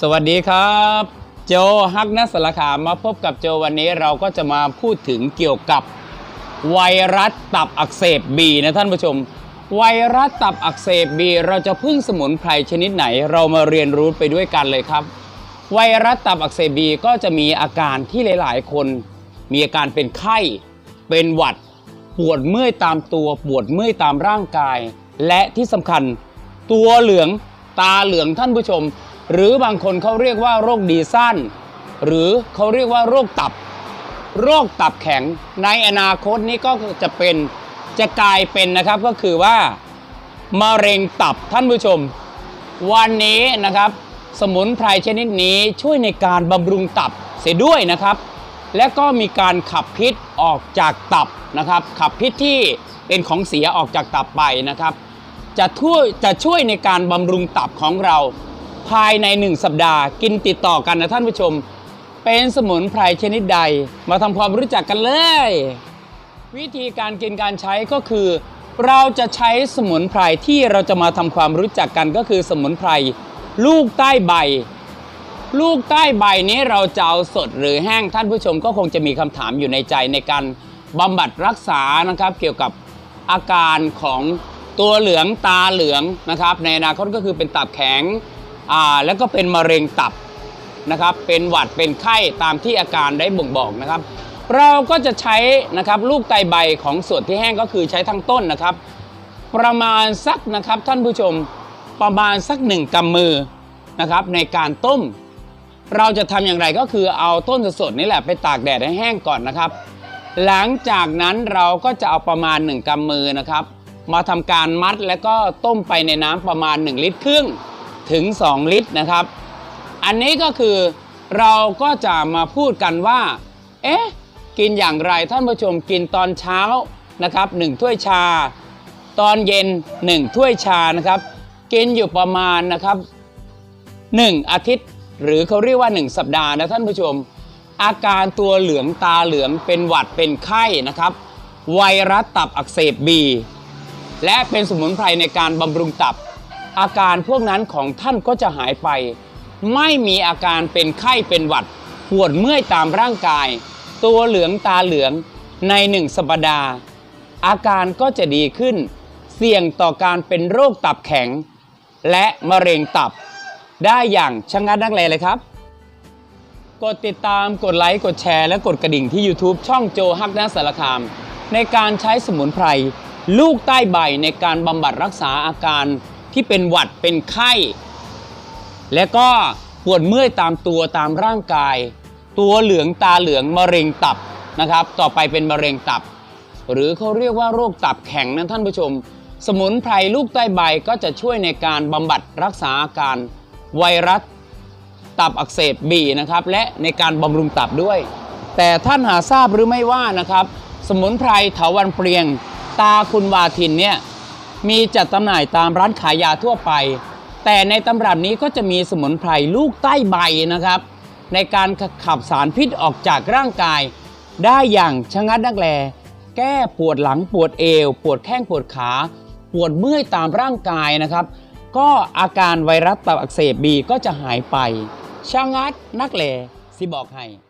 สวัสดีครับ โจฮักนัสสารคามมาพบกับโจวันนี้เราก็จะมาพูดถึงเกี่ยวกับ ไวรัสตับอักเสบบีนะท่านผู้ชม ไวรัสตับอักเสบบีเราจะพึ่งสมุนไพรชนิดไหน เรามาเรียนรู้ไปด้วยกันเลยครับ ไวรัสตับอักเสบบีก็จะมีอาการที่หลาย ๆ คน มีอาการเป็นไข้ เป็นหวัด ปวดเมื่อยตามตัวปวดเมื่อยตามร่างกาย และที่สำคัญ ตัวเหลืองตาเหลืองท่านผู้ชม หรือบางคนเขาเรียกว่าโรคดีสั้น หรือเขาเรียกว่าโรคตับ โรคตับแข็งในอนาคตนี้ก็จะเป็นจะกลายเป็นนะครับก็คือว่ามะเร็งตับท่านผู้ชม วันนี้นะครับ สมุนไพรชนิดนี้ช่วยในการบำรุงตับเสียด้วยนะครับ และก็มีการขับพิษออกจากตับนะครับ ขับพิษที่เป็นของเสียออกจากตับไปนะครับ จะช่วยจะช่วยในการบำรุงตับของเรา ภายใน 1 สัปดาห์ กินติดต่อกันนะท่านผู้ชม เป็นสมุนไพรชนิดใด มาทำความรู้จักกันเลย วิธีการกินการใช้ก็คือ เราจะใช้สมุนไพรที่เราจะมาทำความรู้จักกันก็คือสมุนไพรลูกใต้ใบ ลูกใต้ใบนี้เราจะเอาสดหรือแห้งท่านผู้ชมก็คงจะมีคำถามอยู่ในใจในการบำบัดรักษานะครับ เกี่ยวกับอาการของตัวเหลืองตาเหลืองนะครับ ในอนาคตก็คือเป็นตับแข็ง อ่าแล้วก็เป็นมะเร็งตับนะครับ เป็นหวัดเป็นไข้ตามที่อาการได้บ่งบอกนะครับ เราก็จะใช้นะครับลูกไตใบของส่วนที่แห้งก็คือใช้ทั้งต้นนะครับ ประมาณสักนะครับท่านผู้ชมประมาณสักหนึ่งกำมือนะครับในการต้ม เราจะทำอย่างไรก็คือเอาต้นสดๆนี่แหละไปตากแดดให้แห้งก่อนนะครับ หลังจากนั้นเราก็จะเอาประมาณ 1กำมือนะครับ มาทำการมัดแล้วก็ต้มไปในน้ำประมาณ 1 ลิตรครึ่ง ถึง 2 ลิตรนะครับ อันนี้ก็คือเราก็จะมาพูดกันว่า เอ๊ะ กินอย่างไรท่านผู้ชมกินตอนเช้านะครับ1ถ้วยชา ตอนเย็น 1 ถ้วยชานะครับ กินอยู่ประมาณนะครับ 1 อาทิตย์ หรือเขาเรียกว่า 1 สัปดาห์นะท่านผู้ชม อาการตัวเหลืองตาเหลืองเป็นหวัดเป็นไข้นะครับ ไวรัสตับอักเสบบีและเป็นสมุนไพรในการบำรุงตับ อาการพวกนั้นของท่านก็จะหายไป ไม่มีอาการเป็นไข้เป็นหวัด ปวดเมื่อยตามร่างกาย ตัวเหลืองตาเหลืองในหนึ่งสัปดาห์ อาการก็จะดีขึ้น เสี่ยงต่อการเป็นโรคตับแข็ง และมะเร็งตับ ได้อย่างชะงัดนักแลเลยครับ กดติดตามกดไลค์กดแชร์ และกดกระดิ่งที่ YouTube ช่องโจฮักนัสสารคาม ในการใช้สมุนไพรลูกใต้ใบในการบำบัดรักษาอาการ ที่เป็นหวัดเป็นไข้ และก็ปวดเมื่อยตามตัวตามร่างกาย ตัวเหลืองตาเหลืองมะเร็งตับนะครับ ต่อไปเป็นมะเร็งตับ หรือเขาเรียกว่าโรคตับแข็งนะท่านผู้ชม สมุนไพรลูกใต้ใบก็จะช่วยในการบำบัดรักษาอาการไวรัสตับอักเสบบีนะครับ และในการบำรุงตับด้วย แต่ท่านหาทราบหรือไม่ว่านะครับ สมุนไพรเถาวันเปรียง ตาคุณวาทินเนี่ย มีจัดจำหน่ายตามร้านขายยาทั่วไป แต่ในตำรับนี้ก็จะมีสมุนไพรลูกใต้ใบนะครับ ในการขับสารพิษออกจากร่างกาย ได้อย่างชะงัดนักแล แก้ปวดหลังปวดเอว ปวดแข้งปวดขา ปวดเมื่อยตามร่างกายนะครับ ก็อาการไวรัสตับอักเสบบีก็จะหายไปชะงัดนักแลสิบอกให้